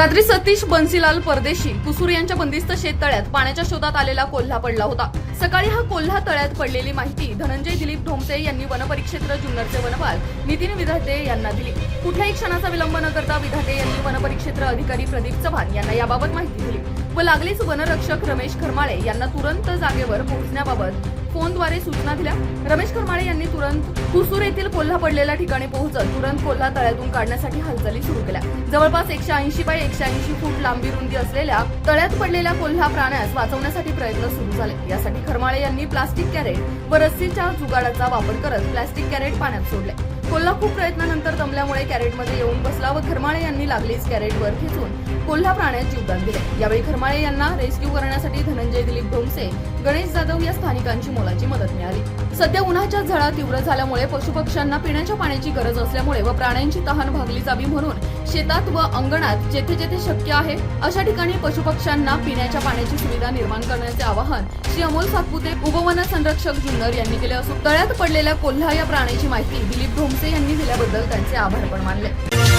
रात्री सतीश बन्सीलाल परदेशी कुसूर यांच्या बंदिस्त शेततळ्यात पाण्याच्या शोधात आलेला कोल्हा पडला होता. सकाळी हा कोल्हा तळ्यात पडलेली माहिती धनंजय दिलीप ढोमसे यांनी वनपरिक्षेत्र जुन्नरचे वनपाल नितीन विधाते यांना दिली. कुठल्याही क्षणाचा विलंब न करता विधाते यांनी वनपरिक्षेत्र अधिकारी प्रदीप चव्हाण यांना याबाबत माहिती दिली. व लागलीच वनरक्षक रमेश खरमाळे यांना तुरंत जागेवर पोहोचण्याबाबत फोनद्वारे सूचना दिल्या. रमेश खरमाळे यांनी तुरंत कुसूर येथील कोल्हा पडलेल्या ठिकाणी पोहोचत तुरंत कोल्हा तळ्यातून काढण्यासाठी हालचाली सुरू केल्या. जवळपास एकशे ऐंशी बाय एकशे ऐंशी फूट लांबी रुंदी असलेल्या तळ्यात पडलेल्या कोल्हा प्राण्यास वाचवण्यासाठी प्रयत्न सुरू झाले. यासाठी खरमाळे यांनी प्लास्टिक कॅरेट व रस्सीच्या जुगाडाचा वापर करत प्लास्टिक कॅरेट पाण्यात सोडले. कोल्हा खूप प्रयत्नानंतर दमल्यामुळे कॅरेटमध्ये येऊन बसला व खरमाळे यांनी लागलीच कॅरेटवर खेचून. कोल्हा प्राण्यात जीवदान दिले. यावेळी खरमाळे यांना रेस्क्यू करण्यासाठी धनंजय दिलीप ढोमसे गणेश जाधव या स्थानिकांची मोलाची मदत मिळाली. सध्या उन्हाच्या झळा तीव्र झाल्यामुळे पशुपक्ष्यांना पिण्याच्या पाण्याची गरज असल्यामुळे व प्राण्यांची तहान भागली जावी म्हणून शेतात व अंगणात जेथे जेथे शक्य आहे अशा ठिकाणी पशुपक्ष्यांना पिण्याच्या पाण्याची सुविधा निर्माण करण्याचे आवाहन श्री अमोल सातपुते उपवन संरक्षक जुन्नर यांनी केले असून तळ्यात पडलेल्या कोल्हा या प्राण्याची माहिती दिलीप ढोमसे यांनी दिल्याबद्दल त्यांचे आभार पण मानले.